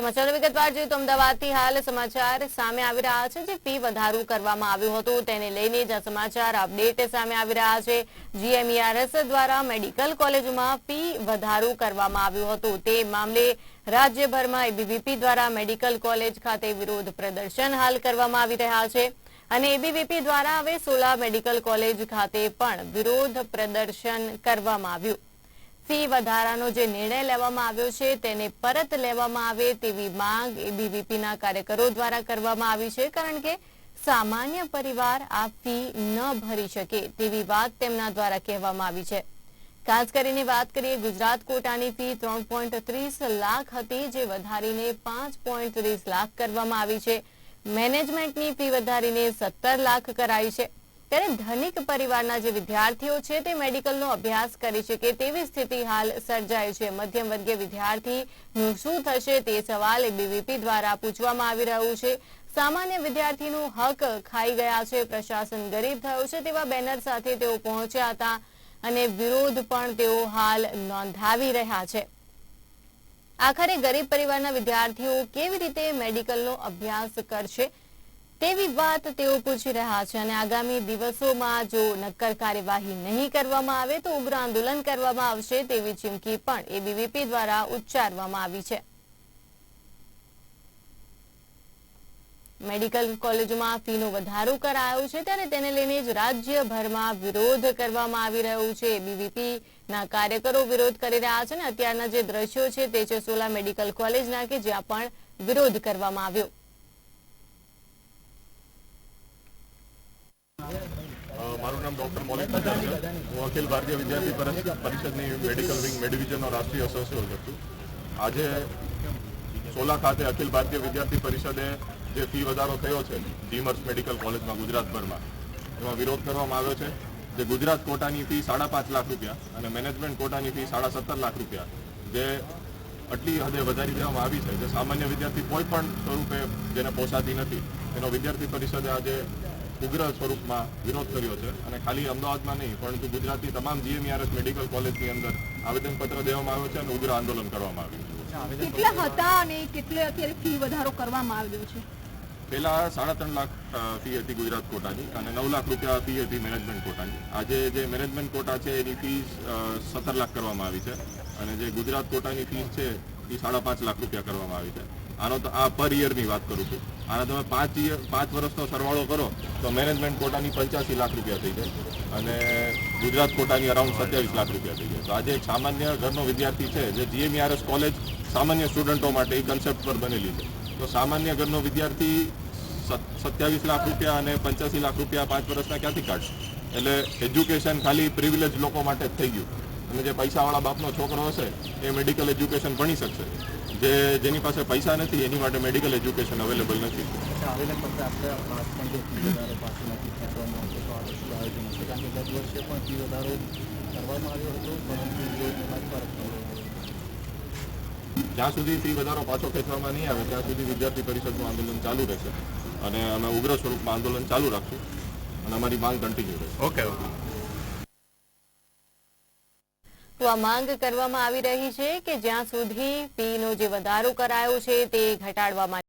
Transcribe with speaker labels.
Speaker 1: સમાચાર વિગતવાર જોઈએ તો અમદાવાદથી હાલ સમાચાર સામે આવી રહ્યા છે જે ફી વધારો કરવામાં આવ્યું હતું. તેને લઈને જ સમાચાર અપડેટ સામે આવી રહ્યા છે. જીએમઈઆરએસ દ્વારા મેડિકલ કોલેજમાં ફી વધારો કરવામાં આવ્યું હતું. તે મામલે રાજ્યભરમાં એબીવીપી દ્વારા મેડિકલ કોલેજ ખાતે વિરોધ પ્રદર્શન હાલ કરવામાં આવી રહ્યા છે. અને એબીવીપી દ્વારા હવે સોલા મેડિકલ કોલેજ ખાતે પણ વિરોધ પ્રદર્શન કરવામાં આવ્યું. ફી વધારાનો જે નિર્ણય લેવામાં આવ્યો છે તેને પરત લેવામાં આવે તેવી માંગ એબીવીપીના કાર્યકરો દ્વારા કરવામાં આવી છે, કારણ કે સામાન્ય પરિવાર આ ફી ન ભરી શકે તેવી વાત તેમના દ્વારા કહેવામાં આવી છે. ખાસ કરીને વાત કરીએ ગુજરાત કોટાની ફી ત્રણ પોઈન્ટ ત્રીસ લાખ હતી, જે વધારીને પાંચ લાખ કરવામાં આવી છે. મેનેજમેન્ટની ફી વધારીને સત્તર લાખ કરાઈ છે. ત્યારે ધનિક પરિવારના જે વિદ્યાર્થીઓ છે તે મેડિકલનો અભ્યાસ કરી શકે તેવી સ્થિતિ હાલ સર્જાઈ છે. મધ્યમ વર્ગીય વિદ્યાર્થીનું શું થશે તે સવાલ બીવીપી દ્વારા પૂછવામાં આવી રહ્યું છે. સામાન્ય વિદ્યાર્થીનું હક ખાઈ ગયા છે. પ્રશાસન ગરીબ થયું છે તેવા બેનર સાથે તેઓ પહોંચ્યા હતા અને વિરોધ પણ તેઓ હાલ નોંધાવી રહ્યા છે. આખરે ગરીબ પરિવારના વિદ્યાર્થીઓ કેવી રીતે મેડિકલનો અભ્યાસ કરશે? તેવી વાત તેઓ પૂછી રહ્યા છે અને આગામી દિવસોમાં જો નક્કર કાર્યવાહી નહીં કરવામાં આવે તો ઉગ્ર આંદોલન કરવામાં આવશે તેવી ચીમકી પણ એબીવીપી દ્વારા ઉચ્ચારવામાં આવી છે. મેડિકલ કોલેજોમાં ફીનો વધારો કરાયો છે ત્યારે તેને લઈને જ રાજ્યભરમાં વિરોધ કરવામાં આવી રહ્યો છે. બીવીપીના કાર્યકરો વિરોધ કરી રહ્યા છે અને અત્યારના જે દ્રશ્યો છે તે છે સોલા મેડિકલ કોલેજના કે જ્યાં પણ વિરોધ કરવામાં આવ્યો.
Speaker 2: મારું નામ ડોક્ટર મોલિક છે. હું અખિલ ભારતીય વિદ્યાર્થી પરિષદ- પરિષદની મેડિકલ વિંગ મેડિવિઝનનો રાષ્ટ્રીય સહસંયોજક છું. આજે સોલા ખાતે અખિલ ભારતીય વિદ્યાર્થી પરિષદે જે ફી વધારો થયો છે, ડીમર્સ મેડિકલ કોલેજમાં ગુજરાતભરમાં, એમાં વિરોધ કરવામાં આવ્યો છે જે ગુજરાત કોટાની ફી સાડા પાંચ લાખ રૂપિયા અને મેનેજમેન્ટ કોટાની ફી સાડા સત્તર લાખ રૂપિયા જે આટલી હદે વધારી દેવામાં આવી છે. જે સામાન્ય વિદ્યાર્થી કોઈ પણ સ્વરૂપે જેને પોસાતી નથી, એનો વિદ્યાર્થી પરિષદે આજે ઉગ્ર સ્વરૂપમાં વિરોધ કર્યો છે અને ખાલી અમદાવાદમાં નહીં પરંતુ ગુજરાતની તમામ જીએમઆરએસ મેડિકલ કોલેજની અંદર આવેદનપત્ર દેવામાં આવ્યો છે અને ઉગ્ર આંદોલન કરવામાં આવ્યું છે.
Speaker 3: કેટલા હતા અને કેટલે અત્યારે ફી વધારો કરવામાં આવ્યો છે?
Speaker 2: પહેલા સાડા ત્રણ લાખ ફી હતી ગુજરાત કોટાની અને નવ લાખ રૂપિયા ફી હતી મેનેજમેન્ટ કોટાની. આજે જે મેનેજમેન્ટ કોટા છે એની ફી સત્તર લાખ કરવામાં આવી છે અને જે ગુજરાત કોટાની ફીસ છે એ સાડા પાંચ લાખ રૂપિયા કરવામાં આવી છે. આનો તો આ પર યરની વાત કરું છું. આના તમે પાંચ પાંચ વર્ષનો સરવાળો કરો, તો મેનેજમેન્ટ કોટાની પંચ્યાસી લાખ રૂપિયા થઈ જાય. અને ગુજરાત કોટાની અરાઉન્ડ સત્યાવીસ લાખ રૂપિયા થઈ જાય. તો આજે સામાન્ય ઘરનો વિદ્યાર્થી છે, જે જીએમઆરએસ કોલેજ સામાન્ય સ્ટુડન્ટો માટે એ કન્સેપ્ટ પર બનેલી છે. તો સામાન્ય ઘરનો વિદ્યાર્થી સત્યાવીસ લાખ રૂપિયા અને પંચ્યાસી લાખ રૂપિયા પાંચ વર્ષના ક્યાંથી કાઢશે? એટલે એજ્યુકેશન ખાલી પ્રિવિલેજ લોકો માટે જ થઈ ગયું. અને જે પૈસાવાળા બાપનો છોકરો હશે એ મેડિકલ એજ્યુકેશન ભણી શકશે. જે જેની પાસે પૈસા નથી એની માટે મેડિકલ એજ્યુકેશન અવેલેબલ નથી. જ્યાં સુધી ફી વધારો પાછો ખેંચવામાં નહીં આવે ત્યાં સુધી વિદ્યાર્થી પરિષદનું આંદોલન ચાલુ રહેશે. અને અમે ઉગ્ર સ્વરૂપમાં આંદોલન ચાલુ રાખશું. અને અમારી માંગ કન્ટિન્યુ રહેશે.
Speaker 4: ઓકે ઓકે
Speaker 1: તો માંગ કરવામાં આવી રહી છે કે જ્યાં સુધી ફીનો જે વધારો કરાયો છે તે ઘટાડવામાં